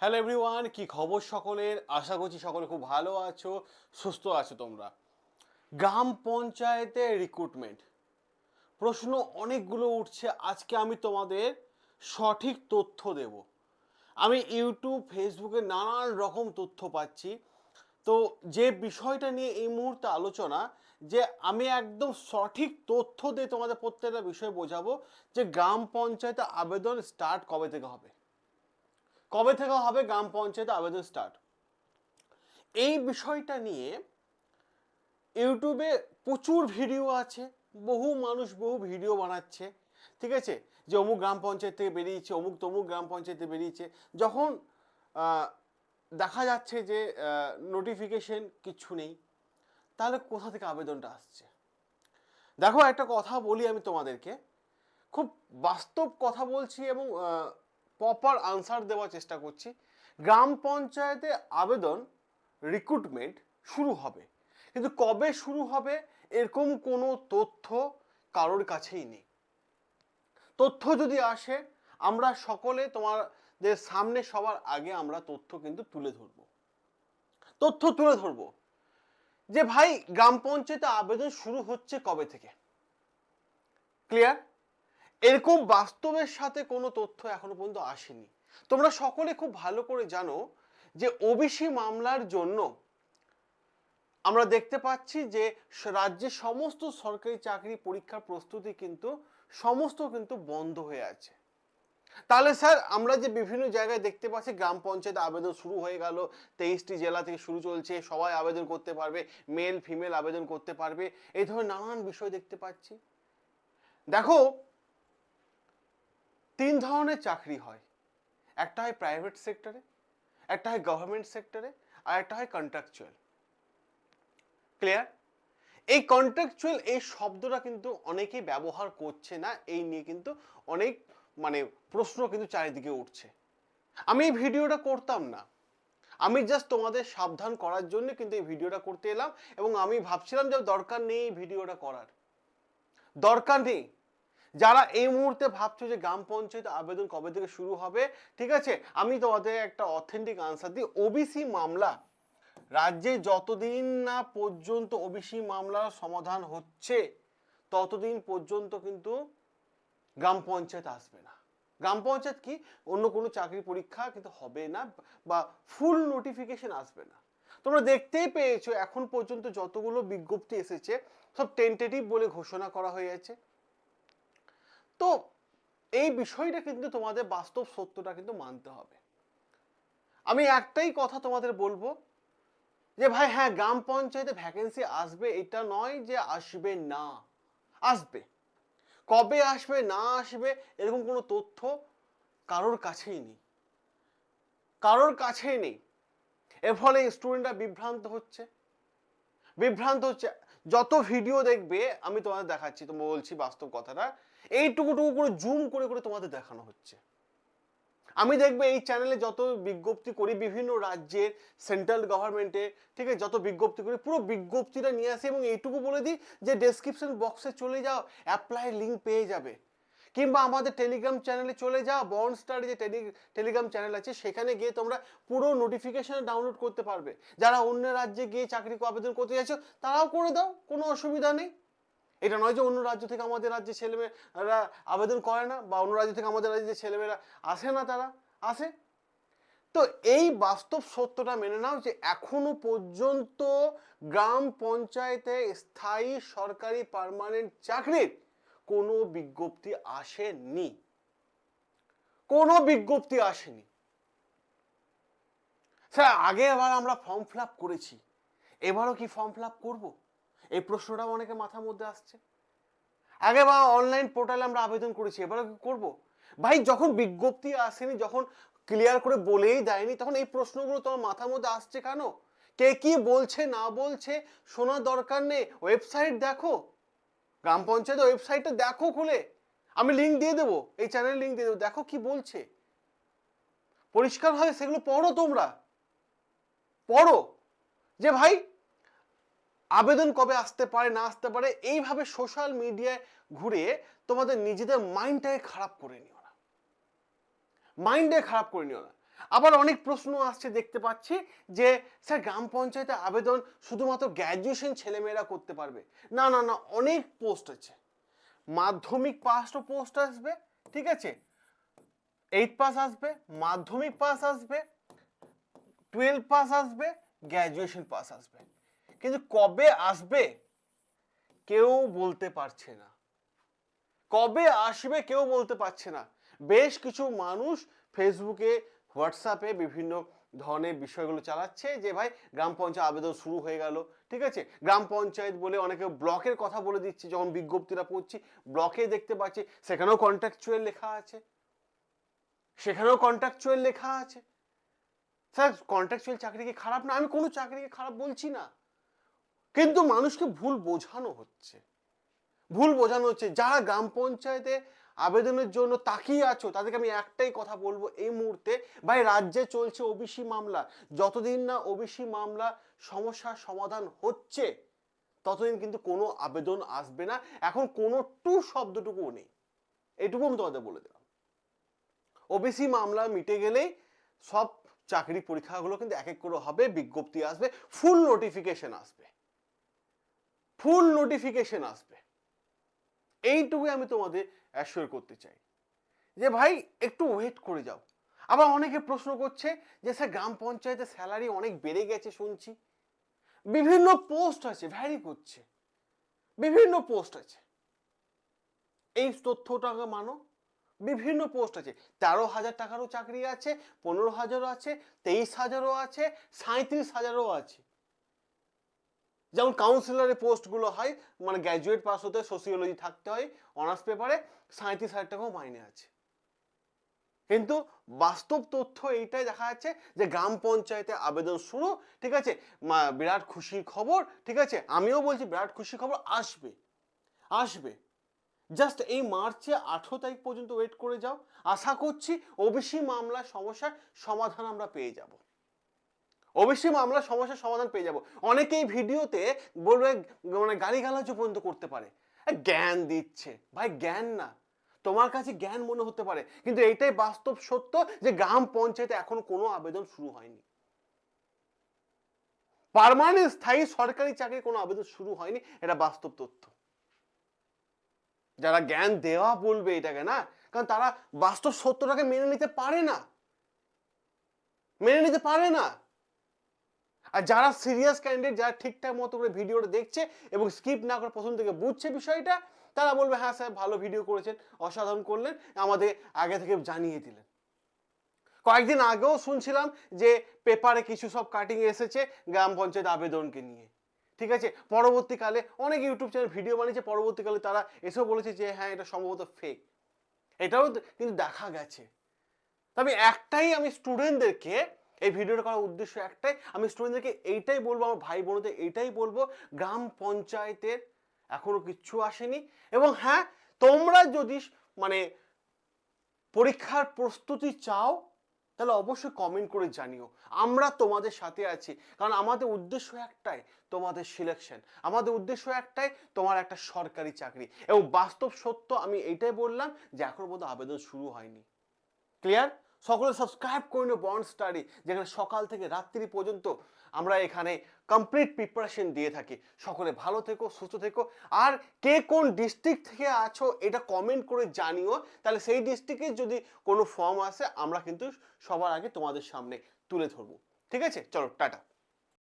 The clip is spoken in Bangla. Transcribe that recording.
হ্যালো এভরিওয়ান কি খবর সকলের? আশা করছি সকলে খুব ভালো আছো, সুস্থ আছো তোমরা। গ্রাম পঞ্চায়েতে রিক্রুটমেন্ট প্রশ্ন অনেকগুলো উঠছে, আজকে আমি তোমাদের সঠিক তথ্য দেব। আমি ইউটিউব, ফেসবুকে নানান রকম তথ্য পাচ্ছি। তো যে বিষয়টা নিয়ে এই মুহূর্তে আলোচনা, যে আমি একদম সঠিক তথ্য দিয়ে তোমাদের প্রত্যেকটা বিষয় বোঝাবো, যে গ্রাম পঞ্চায়েতে আবেদন স্টার্ট কবে থেকে হবে? কবে থেকে হবে গ্রাম পঞ্চায়েতে আবেদন স্টার্ট এই বিষয়টা নিয়ে ইউটিউবে প্রচুর ভিডিও আছে, বহু মানুষ বহু ভিডিও বানাচ্ছে, ঠিক আছে? যে অমুক গ্রাম পঞ্চায়েত থেকে বেরিয়েছে, অমুক তমুক গ্রাম পঞ্চায়েতে বেরিয়েছে। যখন দেখা যাচ্ছে যে নোটিফিকেশন কিছু নেই, তাহলে কোথা থেকে আবেদনটা আসছে? দেখো একটা কথা বলি আমি তোমাদেরকে। খুব বাস্তব কথা বলছি এবং প্রপার আনসার দেওয়ার চেষ্টা করছি। গ্রাম পঞ্চায়েতে আবেদন রিক্রুটমেন্ট শুরু হবে। কিন্তু কবে শুরু হবে, এরকম কোনো তথ্য কারোর কাছেই নেই। তথ্য যদি আসে, আমরা সকলে তোমাদের সামনে সবার আগে আমরা তথ্য কিন্তু তুলে ধরবো। তথ্য তুলে ধরবো যে ভাই, গ্রাম পঞ্চায়েতে আবেদন শুরু হচ্ছে কবে থেকে? ক্লিয়ার এরকম বাস্তবের সাথে কোনো তথ্য এখনও পর্যন্ত আসেনি। তোমরা সকলে খুব ভালো করে জানো যে ওবিসি মামলার জন্য আমরা দেখতে পাচ্ছি যে রাজ্যের সমস্ত সরকারি চাকরি পরীক্ষার প্রস্তুতি কিন্তু, সমস্ত কিন্তু বন্ধ হয়ে আছে। তাহলে স্যার, আমরা যে বিভিন্ন জায়গায় দেখতে পাচ্ছি, গ্রাম পঞ্চায়েত আবেদন শুরু হয়ে গেল, তেইশটি জেলা থেকে শুরু চলছে, সবাই আবেদন করতে পারবে মেল ফিমেল আবেদন করতে পারবে, এই ধরনের নানান বিষয় দেখতে পাচ্ছি। দেখো তিন ধরনের চাকরি হয়। একটা হয় প্রাইভেট সেক্টরে একটা হয় গভর্নমেন্ট সেক্টরে আর একটা হয় কন্ট্রাকচুয়াল ক্লিয়ার এই কন্ট্রাকচুয়াল এই শব্দটা কিন্তু অনেকেই ব্যবহার করছে না, এই নিয়ে কিন্তু অনেক মানে প্রশ্ন কিন্তু চারিদিকে উঠছে। আমি এই ভিডিওটা করতাম না। আমি জাস্ট তোমাদের সাবধান করার জন্য কিন্তু এই ভিডিওটা করতে এলাম এবং আমি ভাবছিলাম যে দরকার নেই এই ভিডিওটা করার। দরকার নেই। যারা এই মুহূর্তে ভাবছ যে গ্রাম পঞ্চায়েত আবেদন কবে থেকে শুরু হবে, ঠিক আছে? আমি তোমাদের একটা অথেন্টিক আনসার দিই। ওবিসি মামলা। রাজ্যে যতদিন না পর্যন্ত ওবিসি মামলার সমাধান হচ্ছে, ততদিন পর্যন্ত কিন্তু গ্রাম পঞ্চায়েত আসবে না। গ্রাম পঞ্চায়েত কি? অন্য কোনো চাকরি পরীক্ষা কিন্তু হবে না বা ফুল নোটিফিকেশন আসবে না। তোমরা দেখতেই পেয়েছ, এখন পর্যন্ত যতগুলো বিজ্ঞপ্তি এসেছে, সব টেন্টেটিভ বলে ঘোষণা করা হয়েছে তো এই বিষয়টা কিন্তু তোমাদের বাস্তব সত্যটা কিন্তু মানতে হবে। আমি একটাই কথা তোমাদের বলব যে ভাই হ্যাঁ গ্রাম পঞ্চায়েতে ভ্যাকেন্সি আসবে, এটা নয় যে আসবে না, আসবে। কবে আসবে, না আসবে, এরকম কোনো তথ্য কারোর কাছেই নেই। কারোর কাছেই নেই। এর ফলে স্টুডেন্টরা বিভ্রান্ত হচ্ছে। বিভ্রান্ত হচ্ছে। যত ভিডিও দেখবে, আমি তোমাদের দেখাচ্ছি তোমরা বলছি বাস্তব কথাটা এইটুকুটুকু করে জুম করে করে তোমাদের দেখানো হচ্ছে। আমি দেখবে এই চ্যানেলে যত বিজ্ঞপ্তি করি বিভিন্ন রাজ্যের সেন্ট্রাল গভর্নমেন্টে ঠিক আছে, যত বিজ্ঞপ্তি করি, পুরো বিজ্ঞপ্তিটা নিয়ে আসি এবং এইটুকু বলে দিই যে ডেসক্রিপশন বক্সে চলে যাও অ্যাপ্লাই লিঙ্ক পেয়ে যাবে। কিংবা আমাদের টেলিগ্রাম চ্যানেলে চলে যাও বর্ন স্টার যে টেলি টেলিগ্রাম চ্যানেল আছে, সেখানে গিয়ে তোমরা পুরো নোটিফিকেশন ডাউনলোড করতে পারবে। যারা অন্য রাজ্যে গিয়ে চাকরি আবেদন করতে চাইছো তারাও করে দাও, কোনো অসুবিধা নেই। এটা নয় যে অন্য রাজ্য থেকে আমাদের রাজ্যে ছেলেমেয়েরা আবেদন করে না, বা অন্য রাজ্য থেকে আমাদের রাজ্যে ছেলেমেয়েরা আসে না, তারা আসে। তো এই বাস্তব সত্যটা মেনে নাও যে এখনও পর্যন্ত গ্রাম পঞ্চায়েতে স্থায়ী সরকারি পার্মানেন্ট চাকরির কোনো বিজ্ঞপ্তি আসেনি। কোনো বিজ্ঞপ্তি আসেনি। স্যার, আগে এবার আমরা ফর্ম ফিল আপ করেছি। এবারও কি ফর্ম ফিল আপ করব? এই প্রশ্নটাও অনেকে মাথার মধ্যে আসছে। আগে বা অনলাইন পোর্টালে আমরা আবেদন করেছি, এবারও কি করব? ভাই, যখন বিজ্ঞপ্তি আসেনি, যখন ক্লিয়ার করে বলেই দেয়নি, তখন এই প্রশ্নগুলো তোমার মাথার মধ্যে আসছে কেন? কে কি বলছে, না বলছে, শোনার দরকার নেই। ওয়েবসাইট দেখো। গ্রাম পঞ্চায়েত ওয়েবসাইটটা দেখো খুলে। আমি লিঙ্ক দিয়ে দেবো, এই চ্যানেল লিঙ্ক দিয়ে দেবো। দেখো কি বলছে। পরিষ্কারভাবে সেগুলো পড়ো তোমরা। পড়ো। যে ভাই, আবেদন কবে আসতে পারে, না আসতে পারে, এইভাবে সোশ্যাল মিডিয়ায় ঘুরে তোমাদের নিজেদের মাইন্ডটাকে খারাপ করে নিও না। মাইন্ডে খারাপ করে নিও না। আবার অনেক প্রশ্ন আসছে দেখতে পাচ্ছি যে, স্যার, গ্রাম পঞ্চায়েতে আবেদন শুধুমাত্র গ্র্যাজুয়েশন ছেলেমেয়েরা করতে পারবে? না না না, অনেক পোস্ট আছে। মাধ্যমিক পাসও পোস্ট আসবে, ঠিক আছে? এইট পাস আসবে, মাধ্যমিক পাস আসবে টুয়েলভ পাস আসবে গ্র্যাজুয়েশন পাস আসবে। কিন্তু কবে আসবে কেউ বলতে পারছে না। কবে আসবে কেউ বলতে পারছে না। বেশ কিছু মানুষ ফেসবুকে হোয়াটসঅ্যাপে বিভিন্ন ধরনের বিষয়গুলো চালাচ্ছে যে, ভাই, গ্রাম পঞ্চায়েত আবেদন শুরু হয়ে গেল। ঠিক আছে? গ্রাম পঞ্চায়েত বলে অনেকে ব্লকের কথা বলে দিচ্ছে, যখন বিজ্ঞপ্তিটা পড়ছি ব্লকে দেখতে পাচ্ছি, সেখানেও কন্ট্রাকচুয়াল লেখা আছে। সেখানেও কন্ট্রাকচুয়াল লেখা আছে। স্যার কন্ট্রাকচুয়াল চাকরি কি খারাপ না? আমি কোনো চাকরিকে খারাপ বলছি না। কিন্তু মানুষকে ভুল বোঝানো হচ্ছে। ভুল বোঝানো হচ্ছে। যারা গ্রাম পঞ্চায়েতে আবেদনের জন্য তাকিয়ে আছো, তাদেরকে আমি একটাই কথা বলব এই মুহূর্তে, ভাই রাজ্যে চলছে ওবিসি মামলা। যতদিন না ওবিসি মামলা সমস্যার সমাধান হচ্ছে, ততদিন কিন্তু কোনো আবেদন আসবে না। এখন কোনো টু শব্দটুকুও নেই। এটুকু আমি তোমাদের বলে দিলাম। ওবিসি মামলা মিটে গেলেই সব চাকরি পরীক্ষাগুলো কিন্তু এক এক করে হবে, বিজ্ঞপ্তি আসবে ফুল নোটিফিকেশন আসবে। ফুল নোটিফিকেশন আসবে। এইটুকুই আমি তোমাদের অ্যাসিওর করতে চাই। যে ভাই, একটু ওয়েট করে যাও। আবার অনেকে প্রশ্ন করছে যে, স্যার, গ্রাম পঞ্চায়েতের স্যালারি অনেক বেড়ে গেছে শুনছি। বিভিন্ন পোস্ট আছে ভ্যারি করছে। বিভিন্ন পোস্ট আছে। এই তথ্যটাকে মানো। বিভিন্ন পোস্ট আছে। তেরো হাজার টাকারও চাকরি আছে, পনেরো হাজারও আছে, তেইশ হাজারও আছে সাঁত্রিশ হাজারও আছে। যেমন কাউন্সিলরের পোস্টগুলো হয় মানে গ্র্যাজুয়েট পাস হতে সোসিওলজি থাকতে হয় অনার্স পেপারে সাঁত্রিশ হাজার টাকাও মাইনে আছে। কিন্তু বাস্তব তথ্য এইটাই দেখা যাচ্ছে যে গ্রাম পঞ্চায়েতে আবেদন শুরু, ঠিক আছে? বিরাট খুশির খবর, ঠিক আছে? আমিও বলছি বিরাট খুশির খবর আসবে আসবে। জাস্ট এই মার্চে আঠেরো তারিখ পর্যন্ত ওয়েট করে যাও। আশা করছি ওবিসি মামলার সমস্যার সমাধান আমরা পেয়ে যাব। ওবিসি মামলার সমস্যার সমাধান পেয়ে যাব। অনেকেই ভিডিওতে বলবে মানে গালিগালাজও পর্যন্ত করতে পারে। জ্ঞান দিচ্ছে। ভাই, জ্ঞান না। তোমার কাছে জ্ঞান মনে হতে পারে। কিন্তু এইটাই বাস্তব সত্য যে গ্রাম পঞ্চায়েতে এখন কোনো আবেদন শুরু হয়নি। পার্মানেন্ট স্থায়ী সরকারি চাকরি কোনো আবেদন শুরু হয়নি, এটা বাস্তব তথ্য। যারা জ্ঞান দেওয়া বলবে এটাকে না, কারণ তারা বাস্তব সত্যটাকে মেনে নিতে পারে না। মেনে নিতে পারে না। আর যারা সিরিয়াস ক্যান্ডিডেট যারা ঠিকঠাক মতো করে ভিডিওটা দেখছে এবং স্কিপ না করে প্রথম থেকে বুঝছে বিষয়টা, তারা বলবে হ্যাঁ স্যার, ভালো ভিডিও করেছেন, অসাধারণ করলেন, আমাদের আগে থেকে জানিয়ে দিলেন। কয়েকদিন আগেও শুনছিলাম যে পেপারে কিছু সব কাটিং এসেছে গ্রাম পঞ্চায়েত আবেদনকে নিয়ে। ঠিক আছে? পরবর্তীকালে অনেক ইউটিউব চ্যানেল ভিডিও বানিয়েছে, পরবর্তীকালে তারা এসেও বলেছে যে হ্যাঁ এটা সম্ভবত ফেক এটাও কিন্তু দেখা গেছে। তবে একটাই আমি স্টুডেন্টদেরকে এই ভিডিওটা করার উদ্দেশ্য একটাই, আমি স্টুডেন্টদেরকে এইটাই বলব, আমার ভাই বোনদের এইটাই বলব, গ্রাম পঞ্চায়েতের এখনও কিচ্ছু আসেনি। এবং হ্যাঁ তোমরা যদি মানে পরীক্ষার প্রস্তুতি চাও, তাহলে অবশ্যই কমেন্ট করে জানিও। আমরা তোমাদের সাথে আছি। কারণ আমাদের উদ্দেশ্য একটাই, তোমাদের সিলেকশন আমাদের উদ্দেশ্য একটাই, তোমার একটা সরকারি চাকরি। এবং বাস্তব সত্য আমি এইটাই বললাম যে এখনও পর্যন্ত আবেদন শুরু হয়নি। ক্লিয়ার সকলে সাবস্ক্রাইব করে নিও বন্ড স্টাডি যেখানে সকাল থেকে রাত্রি পর্যন্ত আমরা এখানে কমপ্লিট প্রিপারেশন দিয়ে থাকি। সকলে ভালো থেকো, সুস্থ থেকো। আর কে কোন ডিস্ট্রিক্ট থেকে আছো, এটা কমেন্ট করে জানিও। তাহলে সেই ডিস্ট্রিক্টের যদি কোনো ফর্ম আসে, আমরা কিন্তু সবার আগে তোমাদের সামনে তুলে ধরবো। ঠিক আছে? চলো, টাটা।